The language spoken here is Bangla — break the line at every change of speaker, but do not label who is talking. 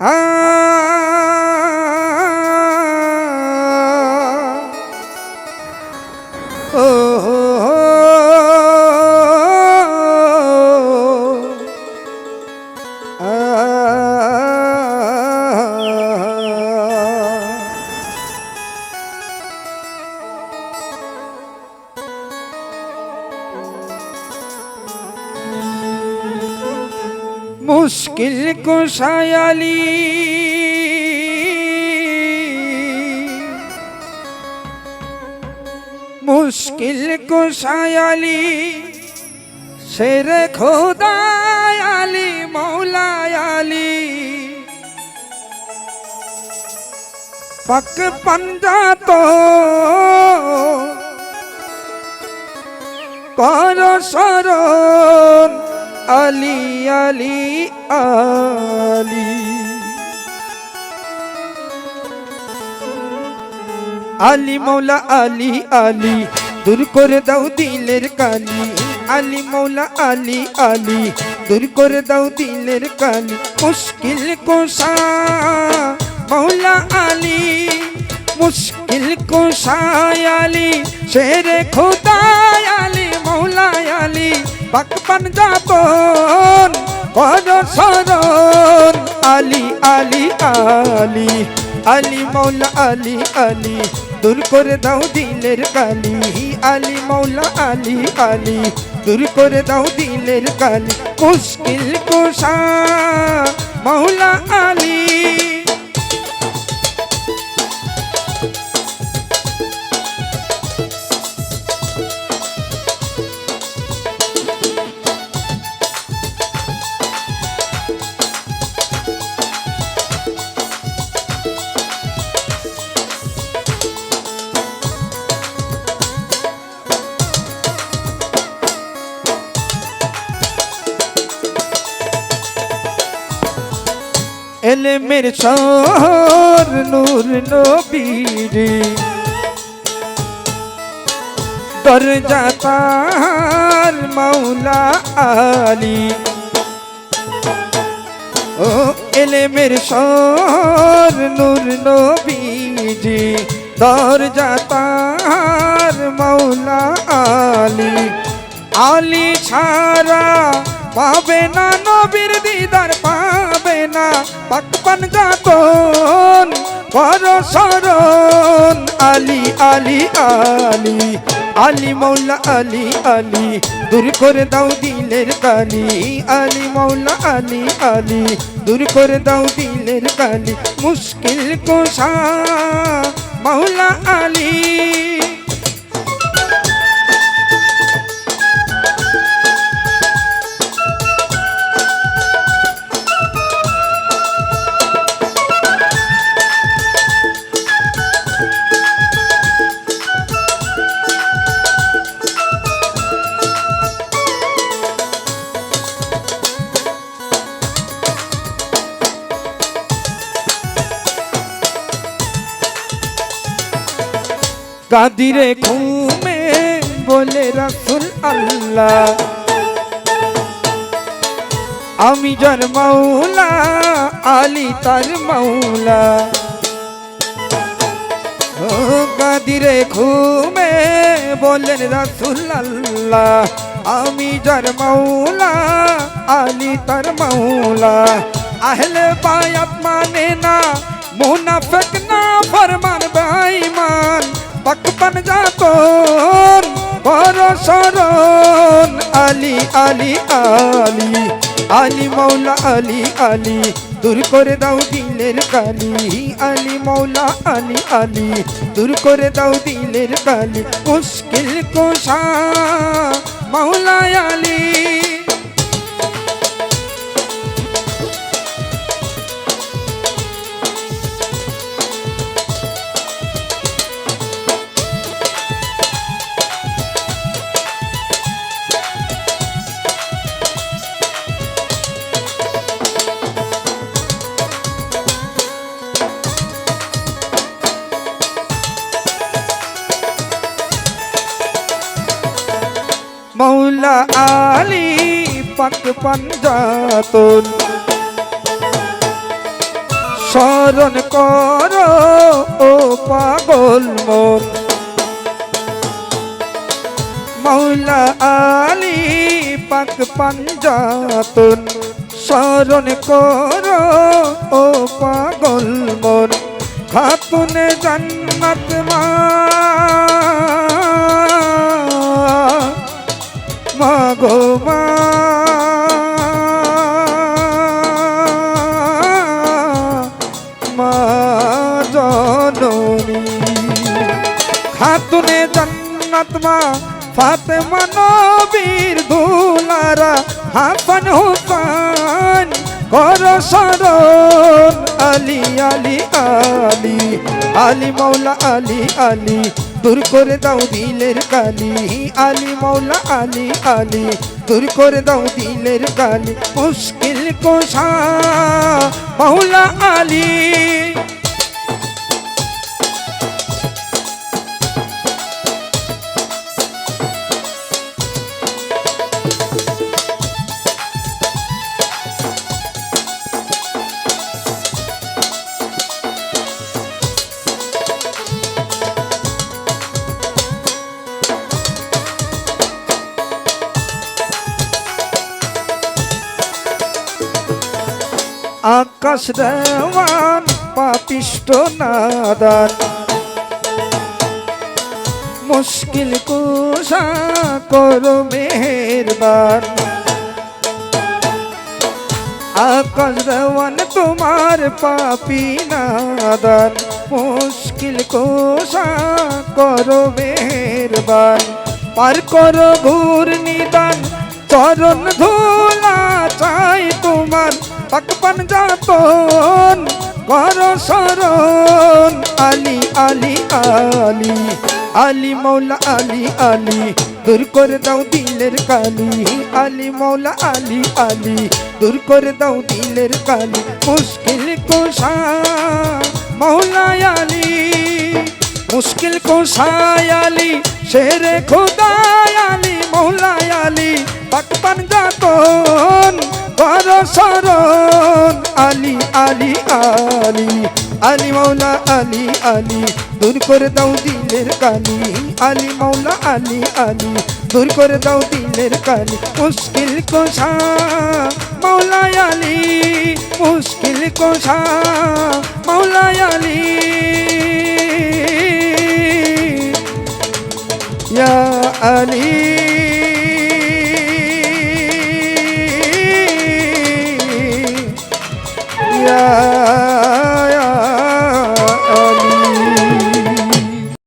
ও মুশকিল কুশায়ালি মুশকিল কুশায়ালি শের খোদায়ালি মৌলায়ালি পাক পাঞ্জাত কর শরণ আলি আলি আলি। আলি মৌলা, আলি আলি, দূর করে দাও দিলের কালি। আলি মৌলা, আলি আলি, দূর করে দাও দিলের কালি। মুশকিল কোষা, মৌলা, আলী, মুশকিল কোষায় আলী, শেরে খোদায় আলী। আলী পাক পাঞ্জাবন কর শরণ আলী আলী আলী আলী মৌলা, আলী আলী, দূর করে দাও দিলের কালি আলী মৌলা, আলী আলী, দূর করে দাও দিলের কালি মুশকিল কোষা মৌলা, আলী এলেমের শহর নূর নবীর। দরজা তার মাওলা আলী। ও এলেমের শহর নূর নবীজি দরজা তার মাওলা আলী। আলী ছাড়া পাবে না নবীর দিদার পাবে না পাক পাঞ্জাতন বড় শরণ আলী আলী আলী আলী মৌলা, আলী আলী, দূর করে দাও দিলের কালি আলী মৌলা, আলী আলী, দূর করে দাও দিলের কালি মুশকিল কোষা, মৌলা, আলী। কাদিরে ঘুমে বলে রাসুল আল্লাহ, আমি যার মাওলা, আলী তার মাওলা। কাদিরে ঘুমে বলেন রাসুল আল্লাহ, আমি যার মাওলা, আলী তার মাওলা। আহলে বায়াত মানে না, মুনাফিক আলী আলী আলী মৌলা আলী আলী, দূর করে দাও দিলের কালি আলী মৌলা আলী আলী, দূর করে দাও দিলের কালি মুশকিল কোষা মৌলা আলী। পাক পাঞ্জাতন স্মরণ কর, ও পাগল মন। মৌলা আলী পাক পাঞ্জাতন স্মরণ কর, ও পাগল মন। খাতুনে জান্নাত মা। মা মা। জননী খাতুনে জান্নাত মা ফাতেমা নবীর দুলারা হাসান হুসান, কর শরণ আলী আলী আলী আলী মৌলা আলী আলী, দূর করে দাও দিলের কালি আলী মৌলা আলী আলী, দূর করে দাও দিলের কালি মুশকিল কোষা মৌলা আলী। আকাশ দেওয়ান পাপিষ্ট নাদান। মুশকিল কুশা করো মেহেরবান। আকাশ দেওয়ান তোমার পাপি নাদান। মুশকিল কুশা করো মেহেরবান। পার করো ঘূর নিদান, চরণ ধুলা চাই তোমার। পাকপান যাতন কর শরণ, আলী আলী আলী আলী মৌলা, আলী আলী, দূর করে দাও দিলের কালি, আলী মৌলা, আলী আলী, দূর করে দাও দিলের কালি, মুশকিল কোষা মৌলা, আলী, মুশকিল কোষায় আলী শেরে খোদায় আলী মৌলায় আলী পাকপান যাতন বর শরণ, আলী আলী আলী আলী মৌলা আলী আলী, দূর করে দাও দিলের কালি। আলী মৌলা আলী আলী, দূর করে দাও দিলের কালি। মুশকিল কোষা মৌলা আলী, মুশকিল কোষা মৌলা আলী। আলী।